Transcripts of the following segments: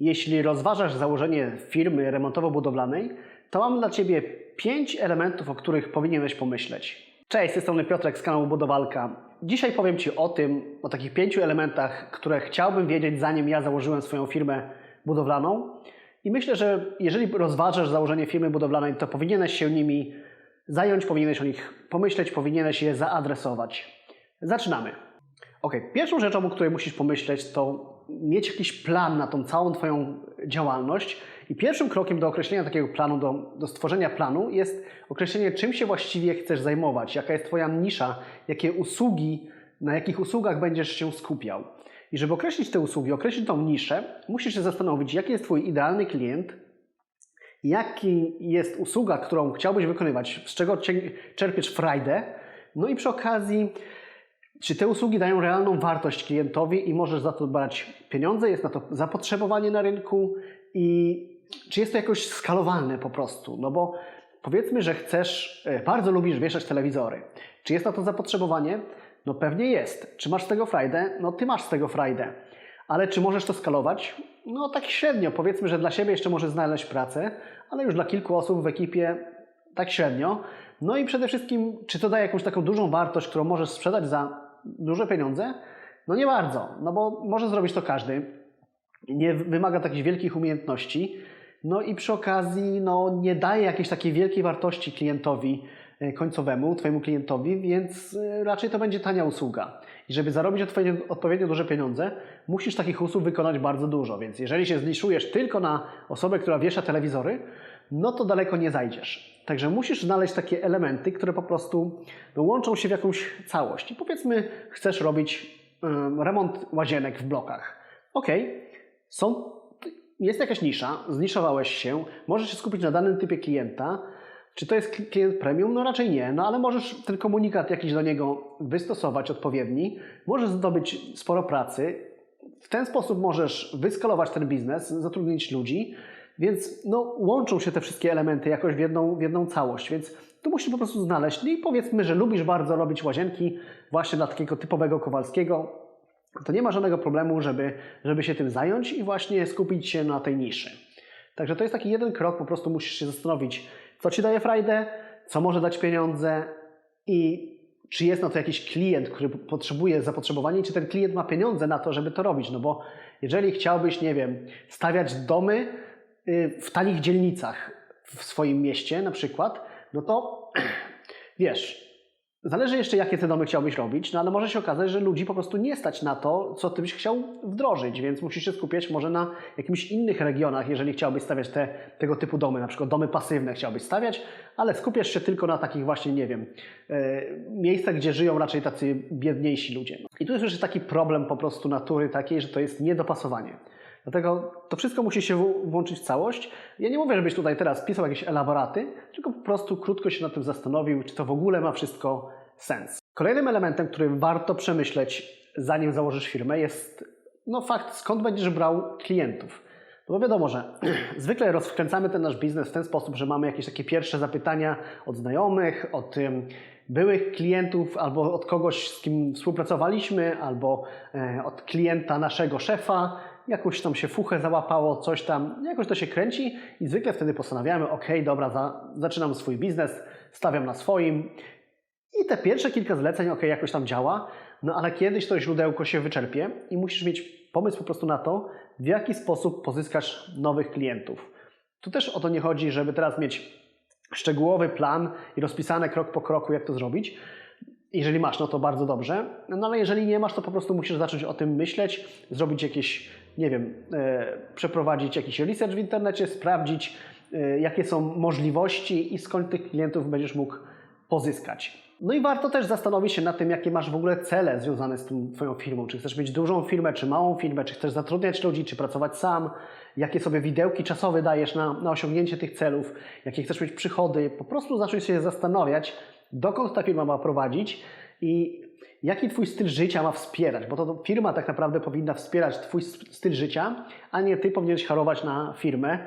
Jeśli rozważasz założenie firmy remontowo-budowlanej, to mam dla Ciebie pięć elementów, o których powinieneś pomyśleć. Cześć, z tej strony Piotrek z kanału Budowalka. Dzisiaj powiem Ci o tym, o takich pięciu elementach, które chciałbym wiedzieć, zanim ja założyłem swoją firmę budowlaną. I myślę, że jeżeli rozważasz założenie firmy budowlanej, to powinieneś się nimi zająć, powinieneś o nich pomyśleć, powinieneś je zaadresować. Zaczynamy. Ok, pierwszą rzeczą, o której musisz pomyśleć, to mieć jakiś plan na tą całą Twoją działalność. I pierwszym krokiem do określenia takiego planu, do, do stworzenia planu jest określenie, czym się właściwie chcesz zajmować, jaka jest Twoja nisza, jakie usługi, na jakich usługach będziesz się skupiał. I żeby określić te usługi, określić tą niszę, musisz się zastanowić, jaki jest Twój idealny klient, jaki jest usługa, którą chciałbyś wykonywać, z czego czerpiesz frajdę, no i przy okazji, czy te usługi dają realną wartość klientowi i możesz za to brać pieniądze, jest na to zapotrzebowanie na rynku i czy jest to jakoś skalowalne po prostu, no bo powiedzmy, że chcesz, e, bardzo lubisz wieszać telewizory. Czy jest na to zapotrzebowanie? No pewnie jest. Czy masz z tego frajdę? No ty masz z tego frajdę. Ale czy możesz to skalować? No tak średnio. Powiedzmy, że dla siebie jeszcze możesz znaleźć pracę, ale już dla kilku osób w ekipie tak średnio. No i przede wszystkim, czy to daje jakąś taką dużą wartość, którą możesz sprzedać za duże pieniądze? No nie bardzo, no bo może zrobić to każdy. Nie wymaga takich wielkich umiejętności. No i przy okazji no, nie daje jakiejś takiej wielkiej wartości klientowi e, końcowemu, Twojemu klientowi, więc e, raczej to będzie tania usługa. I żeby zarobić odpowiednio, duże pieniądze, musisz takich usług wykonać bardzo dużo. Więc jeżeli się zniszujesz tylko na osobę, która wiesza telewizory, no to daleko nie zajdziesz. Także musisz znaleźć takie elementy, które po prostu łączą się w jakąś całość. I powiedzmy, chcesz robić em, remont łazienek w blokach. Ok, są, jest jakaś nisza, zniszowałeś się, możesz się skupić na danym typie klienta. Czy to jest kli- klient premium? No raczej nie, no ale możesz ten komunikat jakiś do niego wystosować odpowiedni, możesz zdobyć sporo pracy, w ten sposób możesz wyskalować ten biznes, zatrudnić ludzi, więc no, łączą się te wszystkie elementy jakoś w jedną, w jedną całość, więc tu musisz po prostu znaleźć. No i powiedzmy, że lubisz bardzo robić łazienki właśnie dla takiego typowego Kowalskiego, to nie ma żadnego problemu, żeby, żeby się tym zająć i właśnie skupić się na tej niszy. Także to jest taki jeden krok, po prostu musisz się zastanowić, co Ci daje frajdę, co może dać pieniądze i czy jest na to jakiś klient, który potrzebuje zapotrzebowania i czy ten klient ma pieniądze na to, żeby to robić. No bo jeżeli chciałbyś, nie wiem, stawiać domy w tanich dzielnicach w swoim mieście na przykład, no to wiesz, Zależy jeszcze, jakie te domy chciałbyś robić, no ale może się okazać, że ludzi po prostu nie stać na to, co ty byś chciał wdrożyć, więc musisz się skupiać może na jakimiś innych regionach, jeżeli chciałbyś stawiać te, tego typu domy, na przykład domy pasywne chciałbyś stawiać, ale skupiasz się tylko na takich właśnie, nie wiem, e, miejscach, gdzie żyją raczej tacy biedniejsi ludzie. I tu jest już taki problem po prostu natury takiej, że to jest niedopasowanie. Dlatego to wszystko musi się włączyć w całość. Ja nie mówię, żebyś tutaj teraz pisał jakieś elaboraty, tylko po prostu krótko się nad tym zastanowił, czy to w ogóle ma wszystko sens. Kolejnym elementem, który warto przemyśleć, zanim założysz firmę, jest no, fakt, skąd będziesz brał klientów. No bo wiadomo, że zwykle rozkręcamy ten nasz biznes w ten sposób, że mamy jakieś takie pierwsze zapytania od znajomych, od ym, byłych klientów, albo od kogoś, z kim współpracowaliśmy, albo e, od klienta naszego szefa. Jakoś tam się fuchę załapało, coś tam, jakoś to się kręci i zwykle wtedy postanawiamy, ok, dobra, za, zaczynam swój biznes, stawiam na swoim, i te pierwsze kilka zleceń, ok, jakoś tam działa, no ale kiedyś to źródełko się wyczerpie i musisz mieć pomysł po prostu na to, w jaki sposób pozyskasz nowych klientów. Tu też o to nie chodzi, żeby teraz mieć szczegółowy plan i rozpisane krok po kroku, jak to zrobić. Jeżeli masz, no to bardzo dobrze. No ale jeżeli nie masz, to po prostu musisz zacząć o tym myśleć, zrobić jakieś, nie wiem, e, przeprowadzić jakiś research w internecie, sprawdzić, e, jakie są możliwości i skąd tych klientów będziesz mógł pozyskać. No i warto też zastanowić się nad tym, jakie masz w ogóle cele związane z tą Twoją firmą. Czy chcesz mieć dużą firmę, czy małą firmę, czy chcesz zatrudniać ludzi, czy pracować sam, jakie sobie widełki czasowe dajesz na, na osiągnięcie tych celów, jakie chcesz mieć przychody. Po prostu zacząć się zastanawiać, dokąd ta firma ma prowadzić i jaki Twój styl życia ma wspierać, bo to firma tak naprawdę powinna wspierać Twój styl życia, a nie Ty powinieneś harować na firmę.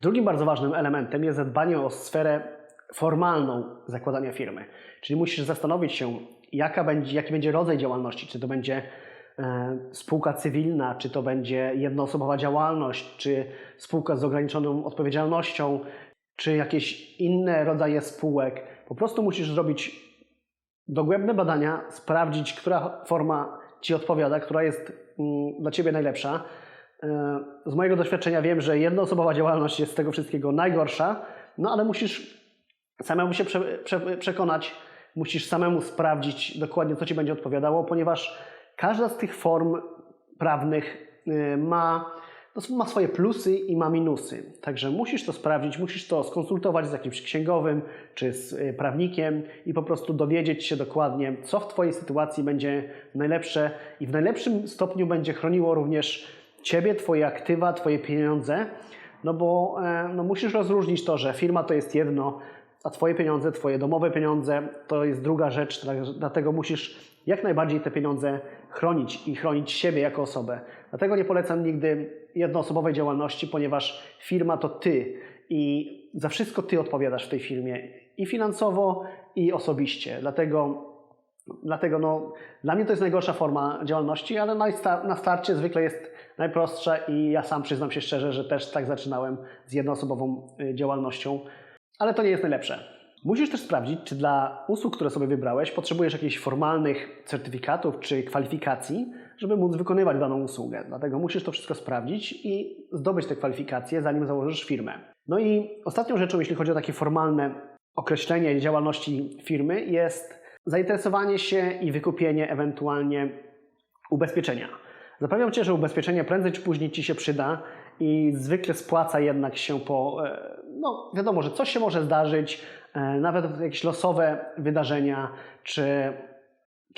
Drugim bardzo ważnym elementem jest zadbanie o sferę formalną zakładania firmy. Czyli musisz zastanowić się, jaka będzie, jaki będzie rodzaj działalności. Czy to będzie e, spółka cywilna, czy to będzie jednoosobowa działalność, czy spółka z ograniczoną odpowiedzialnością, czy jakieś inne rodzaje spółek. Po prostu musisz zrobić dogłębne badania, sprawdzić, która forma Ci odpowiada, która jest mm, dla Ciebie najlepsza. E, Z mojego doświadczenia wiem, że jednoosobowa działalność jest z tego wszystkiego najgorsza, no ale musisz samemu się prze, prze, przekonać, musisz samemu sprawdzić dokładnie, co Ci będzie odpowiadało, ponieważ każda z tych form prawnych y, ma, no, ma swoje plusy i ma minusy. Także musisz to sprawdzić, musisz to skonsultować z jakimś księgowym czy z y, prawnikiem i po prostu dowiedzieć się dokładnie, co w Twojej sytuacji będzie najlepsze i w najlepszym stopniu będzie chroniło również Ciebie, Twoje aktywa, Twoje pieniądze, no bo e, no musisz rozróżnić to, że firma to jest jedno, a Twoje pieniądze, Twoje domowe pieniądze to jest druga rzecz, dlatego musisz jak najbardziej te pieniądze chronić i chronić siebie jako osobę. Dlatego nie polecam nigdy jednoosobowej działalności, ponieważ firma to Ty i za wszystko Ty odpowiadasz w tej firmie i finansowo, i osobiście. Dlatego Dlatego no, dla mnie to jest najgorsza forma działalności, ale na, sta- na starcie zwykle jest najprostsza i ja sam przyznam się szczerze, że też tak zaczynałem z jednoosobową y, działalnością, ale to nie jest najlepsze. Musisz też sprawdzić, czy dla usług, które sobie wybrałeś, potrzebujesz jakichś formalnych certyfikatów czy kwalifikacji, żeby móc wykonywać daną usługę. Dlatego musisz to wszystko sprawdzić i zdobyć te kwalifikacje, zanim założysz firmę. No i ostatnią rzeczą, jeśli chodzi o takie formalne określenie działalności firmy, jest zainteresowanie się i wykupienie ewentualnie ubezpieczenia. Zapewniam Cię, że ubezpieczenie prędzej czy później Ci się przyda i zwykle spłaca jednak się po, e, no wiadomo, że coś się może zdarzyć, e, nawet jakieś losowe wydarzenia, czy,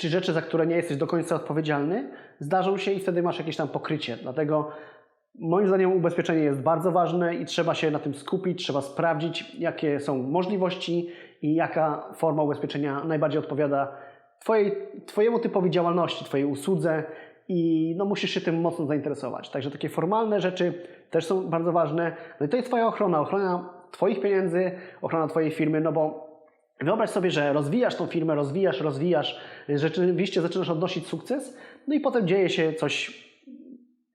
czy rzeczy, za które nie jesteś do końca odpowiedzialny, zdarzą się i wtedy masz jakieś tam pokrycie. Dlatego Moim zdaniem ubezpieczenie jest bardzo ważne i trzeba się na tym skupić, trzeba sprawdzić, jakie są możliwości i jaka forma ubezpieczenia najbardziej odpowiada twojej, Twojemu typowi działalności, Twojej usłudze i no, musisz się tym mocno zainteresować. Także takie formalne rzeczy też są bardzo ważne. No i to jest Twoja ochrona, ochrona Twoich pieniędzy, ochrona Twojej firmy, no bo Wyobraź sobie, że rozwijasz tą firmę, rozwijasz, rozwijasz, rzeczywiście zaczynasz odnosić sukces, no i potem dzieje się coś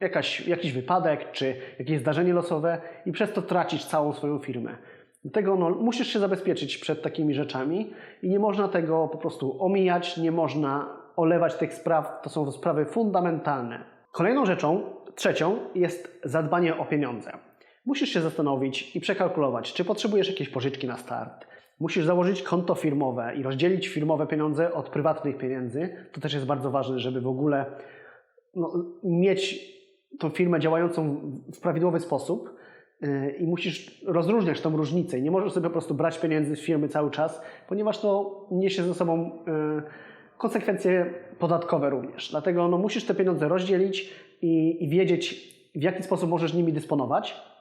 jakaś, jakiś wypadek czy jakieś zdarzenie losowe i przez to tracisz całą swoją firmę. Dlatego no, musisz się zabezpieczyć przed takimi rzeczami i nie można tego po prostu omijać, nie można olewać tych spraw. To są sprawy fundamentalne. Kolejną rzeczą, trzecią, jest zadbanie o pieniądze. Musisz się zastanowić i przekalkulować, czy potrzebujesz jakiejś pożyczki na start. Musisz założyć konto firmowe i rozdzielić firmowe pieniądze od prywatnych pieniędzy. To też jest bardzo ważne, żeby w ogóle no, mieć tą firmę działającą w prawidłowy sposób yy, i musisz rozróżniać tą różnicę. Nie możesz sobie po prostu brać pieniędzy z firmy cały czas, ponieważ to niesie ze sobą yy, konsekwencje podatkowe również. Dlatego no, musisz te pieniądze rozdzielić i, i wiedzieć, w jaki sposób możesz nimi dysponować.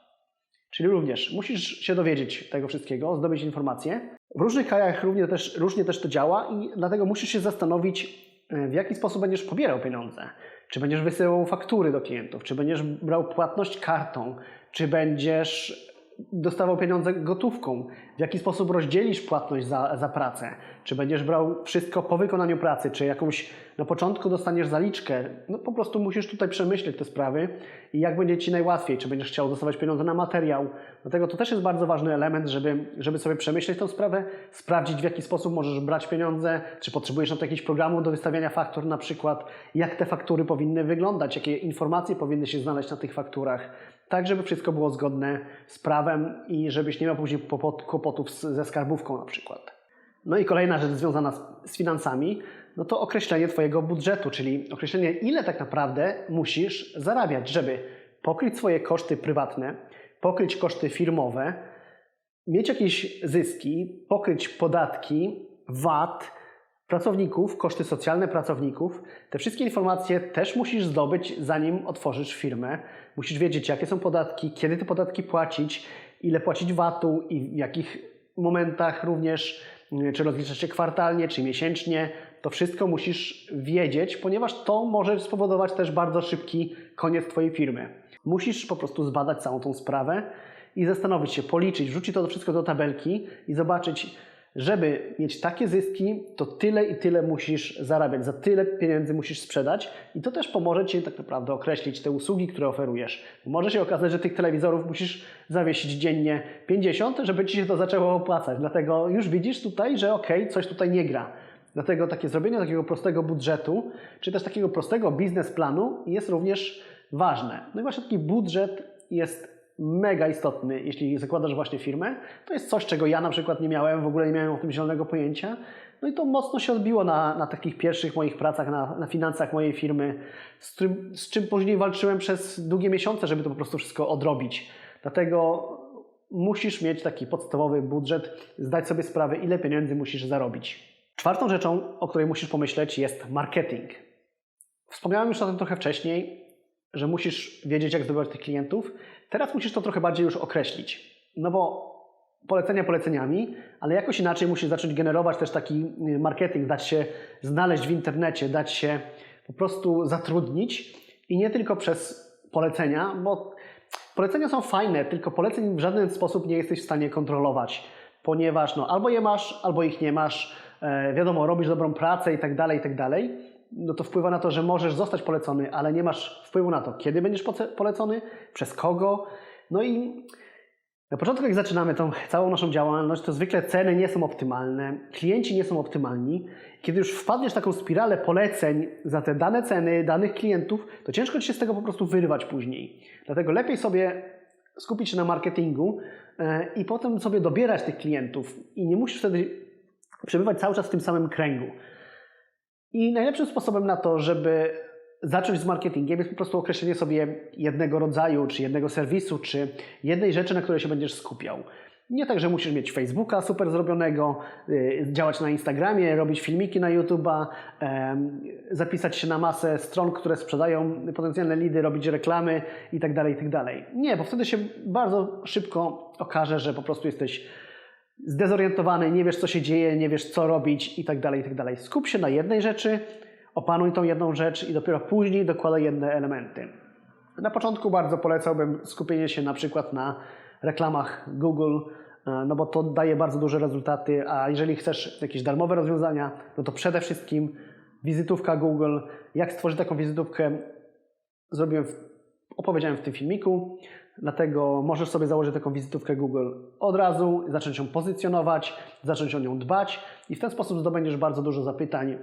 Czyli również musisz się dowiedzieć tego wszystkiego, zdobyć informacje. W różnych krajach równie też, różnie też to działa i dlatego musisz się zastanowić, yy, w jaki sposób będziesz pobierał pieniądze. Czy będziesz wysyłał faktury do klientów, czy będziesz brał płatność kartą, czy będziesz dostawał pieniądze gotówką, w jaki sposób rozdzielisz płatność za, za pracę, czy będziesz brał wszystko po wykonaniu pracy, czy jakąś na początku dostaniesz zaliczkę. No po prostu musisz tutaj przemyśleć te sprawy i jak będzie Ci najłatwiej, czy będziesz chciał dostawać pieniądze na materiał. Dlatego to też jest bardzo ważny element, żeby, żeby sobie przemyśleć tę sprawę, sprawdzić w jaki sposób możesz brać pieniądze, czy potrzebujesz na to jakiegoś programu do wystawiania faktur na przykład, jak te faktury powinny wyglądać, jakie informacje powinny się znaleźć na tych fakturach tak żeby wszystko było zgodne z prawem i żebyś nie miał później kłopotów ze skarbówką na przykład. No i kolejna rzecz związana z, finansami, no to określenie Twojego budżetu, czyli określenie ile tak naprawdę musisz zarabiać, żeby pokryć swoje koszty prywatne, pokryć koszty firmowe, mieć jakieś zyski, pokryć podatki, VAT, pracowników, koszty socjalne pracowników. Te wszystkie informacje też musisz zdobyć, zanim otworzysz firmę. Musisz wiedzieć, jakie są podatki, kiedy te podatki płacić, ile płacić VAT-u i w jakich momentach również, czy rozliczasz się kwartalnie, czy miesięcznie. To wszystko musisz wiedzieć, ponieważ to może spowodować też bardzo szybki koniec Twojej firmy. Musisz po prostu zbadać całą tą sprawę i zastanowić się, policzyć, wrzucić to wszystko do tabelki i zobaczyć, żeby mieć takie zyski, to tyle i tyle musisz zarabiać, za tyle pieniędzy musisz sprzedać i to też pomoże Ci tak naprawdę określić te usługi, które oferujesz. Może się okazać, że tych telewizorów musisz zawiesić dziennie 50, żeby Ci się to zaczęło opłacać. Dlatego już widzisz tutaj, że ok, coś tutaj nie gra. Dlatego takie zrobienie takiego prostego budżetu, czy też takiego prostego biznesplanu jest również ważne. No i właśnie taki budżet jest mega istotny, jeśli zakładasz właśnie firmę. To jest coś, czego ja na przykład nie miałem, w ogóle nie miałem o tym zielonego pojęcia. No i to mocno się odbiło na, na takich pierwszych moich pracach, na, na finansach mojej firmy, z, z czym później walczyłem przez długie miesiące, żeby to po prostu wszystko odrobić. Dlatego musisz mieć taki podstawowy budżet, zdać sobie sprawę, ile pieniędzy musisz zarobić. Czwartą rzeczą, o której musisz pomyśleć, jest marketing. Wspomniałem już o tym trochę wcześniej, że musisz wiedzieć, jak zdobywać tych klientów. Teraz musisz to trochę bardziej już określić. No bo polecenia poleceniami, ale jakoś inaczej musisz zacząć generować też taki y, marketing, dać się znaleźć w internecie, dać się po prostu zatrudnić i nie tylko przez polecenia, bo polecenia są fajne, tylko poleceń w żaden sposób nie jesteś w stanie kontrolować, ponieważ no, albo je masz, albo ich nie masz, e, wiadomo, robisz dobrą pracę i tak dalej, i tak dalej, no to wpływa na to, że możesz zostać polecony, ale nie masz wpływu na to, kiedy będziesz polecony, przez kogo. No i na początku, jak zaczynamy tą całą naszą działalność, to zwykle ceny nie są optymalne, klienci nie są optymalni. Kiedy już wpadniesz w taką spiralę poleceń za te dane ceny, danych klientów, to ciężko ci się z tego po prostu wyrwać później. Dlatego lepiej sobie skupić się na marketingu e, i potem sobie dobierać tych klientów i nie musisz wtedy przebywać cały czas w tym samym kręgu. I najlepszym sposobem na to, żeby zacząć z marketingiem jest po prostu określenie sobie jednego rodzaju, czy jednego serwisu, czy jednej rzeczy, na której się będziesz skupiał. Nie tak, że musisz mieć Facebooka super zrobionego, yy, działać na Instagramie, robić filmiki na YouTube'a, zapisać się na masę stron, które sprzedają potencjalne lidy, robić reklamy itd., tak itd. Tak Nie, bo wtedy się bardzo szybko okaże, że po prostu jesteś zdezorientowany, nie wiesz co się dzieje, nie wiesz co robić i tak dalej, i tak dalej. Skup się na jednej rzeczy, opanuj tą jedną rzecz i dopiero później dokładaj jedne elementy. Na początku bardzo polecałbym skupienie się na przykład na reklamach Google, e, no bo to daje bardzo duże rezultaty, a jeżeli chcesz jakieś darmowe rozwiązania, no to przede wszystkim wizytówka Google. Jak stworzyć taką wizytówkę, zrobiłem, opowiedziałem w tym filmiku. Dlatego możesz sobie założyć taką wizytówkę Google od razu, zacząć ją pozycjonować, zacząć o nią dbać i w ten sposób zdobędziesz bardzo dużo zapytań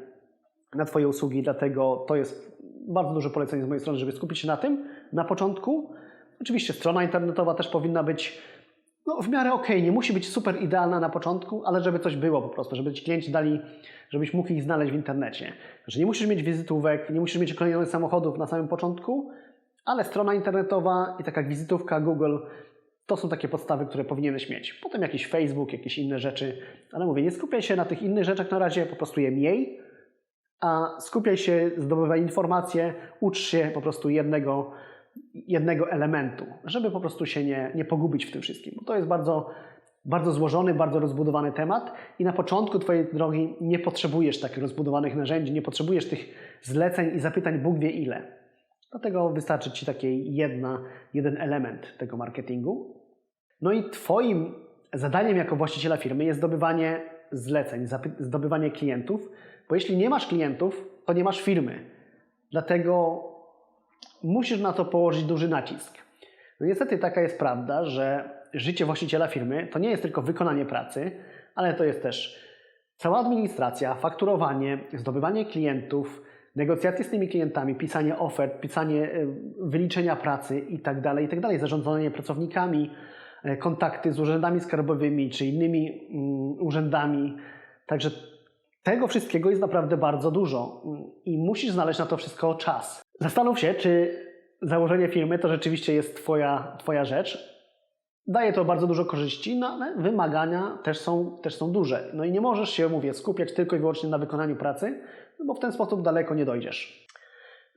na Twoje usługi. Dlatego to jest bardzo duże polecenie z mojej strony, żeby skupić się na tym na początku. Oczywiście strona internetowa też powinna być no, w miarę ok, nie musi być super idealna na początku, ale żeby coś było po prostu, żeby ci klienci dali, żebyś mógł ich znaleźć w internecie. Że nie musisz mieć wizytówek, nie musisz mieć kolejnych samochodów na samym początku, ale strona internetowa i taka wizytówka Google to są takie podstawy, które powinieneś mieć. Potem jakiś Facebook, jakieś inne rzeczy, ale mówię, nie skupiaj się na tych innych rzeczach na razie, po prostu je mniej, a skupiaj się, zdobywaj informacje, ucz się po prostu jednego, jednego elementu, żeby po prostu się nie, nie pogubić w tym wszystkim. Bo to jest bardzo, bardzo złożony, bardzo rozbudowany temat i na początku Twojej drogi nie potrzebujesz takich rozbudowanych narzędzi, nie potrzebujesz tych zleceń i zapytań Bóg wie ile. Dlatego wystarczy Ci taki jeden element tego marketingu. No i Twoim zadaniem jako właściciela firmy jest zdobywanie zleceń, zdobywanie klientów, bo jeśli nie masz klientów, to nie masz firmy. Dlatego musisz na to położyć duży nacisk. No niestety taka jest prawda, że życie właściciela firmy to nie jest tylko wykonanie pracy, ale to jest też cała administracja, fakturowanie, zdobywanie klientów, negocjacje z tymi klientami, pisanie ofert, pisanie e, wyliczenia pracy itd., tak itd., tak zarządzanie pracownikami, e, kontakty z urzędami skarbowymi czy innymi mm, urzędami. Także tego wszystkiego jest naprawdę bardzo dużo mm, i musisz znaleźć na to wszystko czas. Zastanów się, czy założenie firmy to rzeczywiście jest Twoja, twoja rzecz. Daje to bardzo dużo korzyści, no ale wymagania też są, też są duże. No i nie możesz się, mówię, skupiać tylko i wyłącznie na wykonaniu pracy, no bo w ten sposób daleko nie dojdziesz.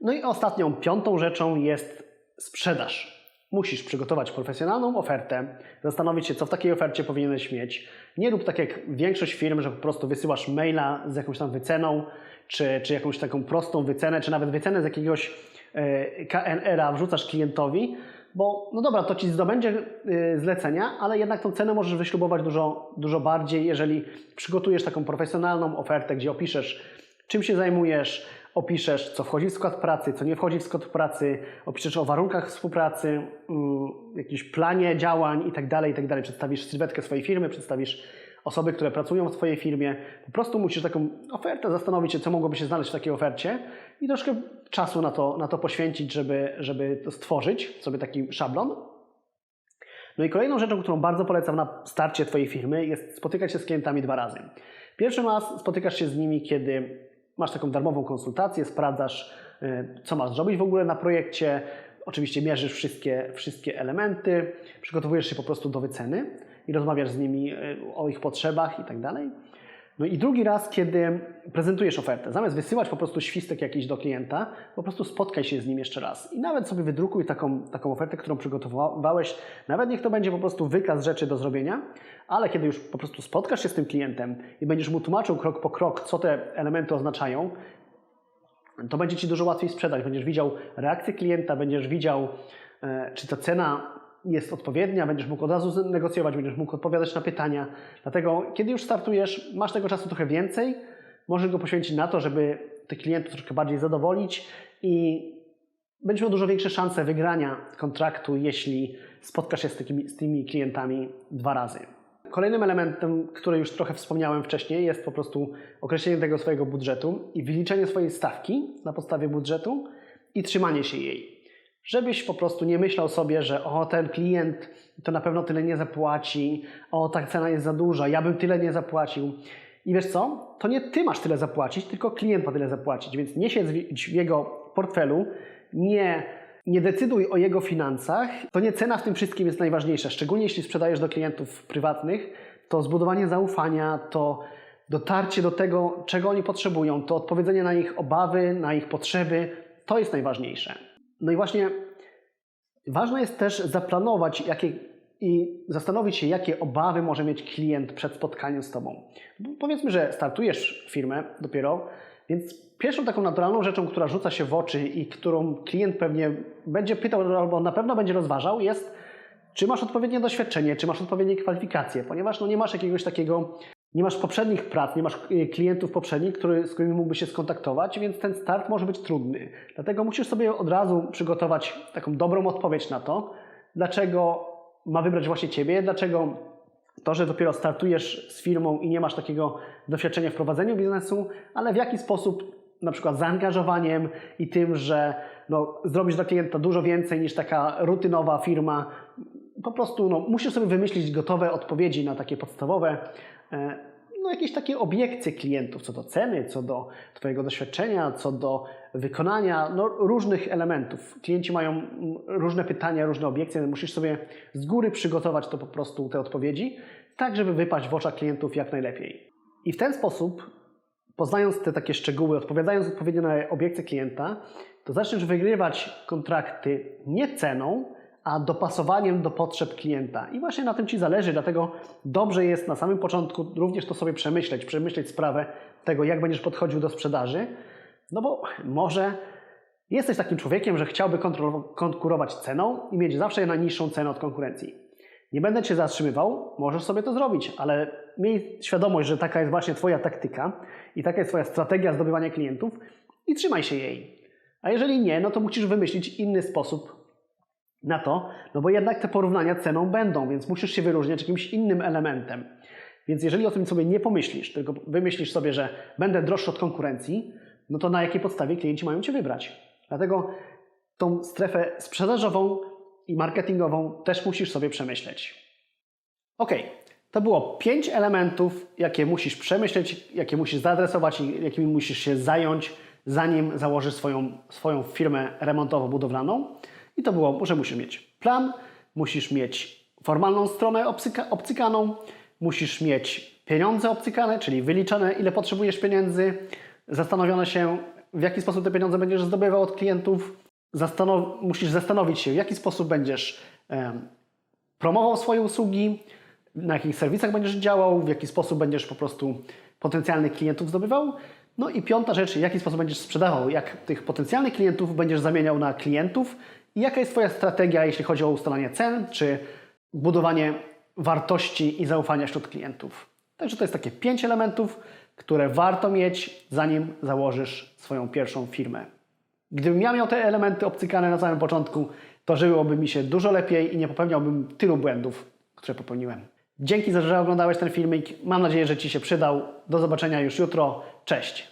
No i ostatnią, piątą rzeczą jest sprzedaż. Musisz przygotować profesjonalną ofertę, zastanowić się, co w takiej ofercie powinieneś mieć. Nie rób tak jak większość firm, że po prostu wysyłasz maila z jakąś tam wyceną, czy, czy jakąś taką prostą wycenę, czy nawet wycenę z jakiegoś e, KNR-a wrzucasz klientowi, bo no dobra, to ci zdobędzie y, zlecenia, ale jednak tą cenę możesz wyśrubować dużo, dużo bardziej, jeżeli przygotujesz taką profesjonalną ofertę, gdzie opiszesz, czym się zajmujesz, opiszesz, co wchodzi w skład pracy, co nie wchodzi w skład pracy, opiszesz o warunkach współpracy, mm, jakimś planie działań itd., itd. Przedstawisz sylwetkę swojej firmy, przedstawisz osoby, które pracują w Twojej firmie. Po prostu musisz taką ofertę zastanowić się, co mogłoby się znaleźć w takiej ofercie i troszkę czasu na to, na to poświęcić, żeby, żeby to stworzyć, sobie taki szablon. No i kolejną rzeczą, którą bardzo polecam na starcie Twojej firmy jest spotykać się z klientami dwa razy. Pierwszy raz spotykasz się z nimi, kiedy masz taką darmową konsultację, sprawdzasz, y, co masz zrobić w ogóle na projekcie, oczywiście mierzysz wszystkie, wszystkie elementy, przygotowujesz się po prostu do wyceny i rozmawiasz z nimi y, o ich potrzebach i tak dalej. No i drugi raz, kiedy prezentujesz ofertę, zamiast wysyłać po prostu świstek jakiś do klienta, po prostu spotkaj się z nim jeszcze raz i nawet sobie wydrukuj taką, taką ofertę, którą przygotowałeś. Nawet niech to będzie po prostu wykaz rzeczy do zrobienia, ale kiedy już po prostu spotkasz się z tym klientem i będziesz mu tłumaczył krok po krok, co te elementy oznaczają, to będzie Ci dużo łatwiej sprzedać. Będziesz widział reakcję klienta, będziesz widział, e, czy ta cena jest odpowiednia, będziesz mógł od razu negocjować, będziesz mógł odpowiadać na pytania. Dlatego, kiedy już startujesz, masz tego czasu trochę więcej, możesz go poświęcić na to, żeby tych klientów troszkę bardziej zadowolić i będziesz miał dużo większe szanse wygrania kontraktu, jeśli spotkasz się z, takimi, z tymi klientami dwa razy. Kolejnym elementem, który już trochę wspomniałem wcześniej, jest po prostu określenie tego swojego budżetu i wyliczenie swojej stawki na podstawie budżetu i trzymanie się jej. Żebyś po prostu nie myślał sobie, że o, ten klient to na pewno tyle nie zapłaci, o, ta cena jest za duża, ja bym tyle nie zapłacił. I wiesz co? To nie ty masz tyle zapłacić, tylko klient ma tyle zapłacić, więc nie siedź w jego portfelu, nie, nie decyduj o jego finansach. To nie cena w tym wszystkim jest najważniejsza, szczególnie jeśli sprzedajesz do klientów prywatnych, to zbudowanie zaufania, to dotarcie do tego, czego oni potrzebują, to odpowiedzenie na ich obawy, na ich potrzeby, to jest najważniejsze. No i właśnie ważne jest też zaplanować jakie, i zastanowić się, jakie obawy może mieć klient przed spotkaniem z Tobą. Bo powiedzmy, że startujesz firmę dopiero, więc pierwszą taką naturalną rzeczą, która rzuca się w oczy i którą klient pewnie będzie pytał albo na pewno będzie rozważał, jest, czy masz odpowiednie doświadczenie, czy masz odpowiednie kwalifikacje, ponieważ no nie masz jakiegoś takiego nie masz poprzednich prac, nie masz y, klientów poprzednich, który, z którymi mógłby się skontaktować, więc ten start może być trudny. Dlatego musisz sobie od razu przygotować taką dobrą odpowiedź na to, dlaczego ma wybrać właśnie Ciebie, dlaczego to, że dopiero startujesz z firmą i nie masz takiego doświadczenia w prowadzeniu biznesu, ale w jaki sposób na przykład zaangażowaniem i tym, że no, zrobisz dla klienta dużo więcej niż taka rutynowa firma. Po prostu no, musisz sobie wymyślić gotowe odpowiedzi na takie podstawowe no, jakieś takie obiekcje klientów co do ceny, co do Twojego doświadczenia, co do wykonania, no, różnych elementów. Klienci mają różne pytania, różne obiekcje, musisz sobie z góry przygotować to po prostu te odpowiedzi, tak żeby wypaść w oczach klientów jak najlepiej. I w ten sposób, poznając te takie szczegóły, odpowiadając odpowiednio na obiekcje klienta, to zaczniesz wygrywać kontrakty nie ceną, a dopasowaniem do potrzeb klienta. I właśnie na tym Ci zależy, dlatego dobrze jest na samym początku również to sobie przemyśleć, przemyśleć sprawę tego, jak będziesz podchodził do sprzedaży, no bo może jesteś takim człowiekiem, że chciałby konkurować ceną i mieć zawsze najniższą cenę od konkurencji. Nie będę Cię zatrzymywał, możesz sobie to zrobić, ale miej świadomość, że taka jest właśnie Twoja taktyka i taka jest Twoja strategia zdobywania klientów i trzymaj się jej. A jeżeli nie, no to musisz wymyślić inny sposób na to, no bo jednak te porównania ceną będą, więc musisz się wyróżniać jakimś innym elementem. Więc jeżeli o tym sobie nie pomyślisz, tylko wymyślisz sobie, że będę droższy od konkurencji, no to na jakiej podstawie klienci mają Cię wybrać? Dlatego tą strefę sprzedażową i marketingową też musisz sobie przemyśleć. Ok, to było pięć elementów, jakie musisz przemyśleć, jakie musisz zaadresować i jakimi musisz się zająć, zanim założysz swoją, swoją firmę remontowo-budowlaną. I to było, że musisz mieć plan, musisz mieć formalną stronę obcyka, obcykaną, musisz mieć pieniądze obcykane, czyli wyliczone, ile potrzebujesz pieniędzy, zastanowione się, w jaki sposób te pieniądze będziesz zdobywał od klientów, Zastanow musisz zastanowić się, w jaki sposób będziesz um, promował swoje usługi, na jakich serwisach będziesz działał, w jaki sposób będziesz po prostu potencjalnych klientów zdobywał. No i piąta rzecz, w jaki sposób będziesz sprzedawał, jak tych potencjalnych klientów będziesz zamieniał na klientów i jaka jest Twoja strategia, jeśli chodzi o ustalanie cen, czy budowanie wartości i zaufania wśród klientów. Także to jest takie pięć elementów, które warto mieć, zanim założysz swoją pierwszą firmę. Gdybym ja miał te elementy obcykane na samym początku, to żyłoby mi się dużo lepiej i nie popełniałbym tylu błędów, które popełniłem. Dzięki, za że oglądałeś ten filmik. Mam nadzieję, że Ci się przydał. Do zobaczenia już jutro. Cześć!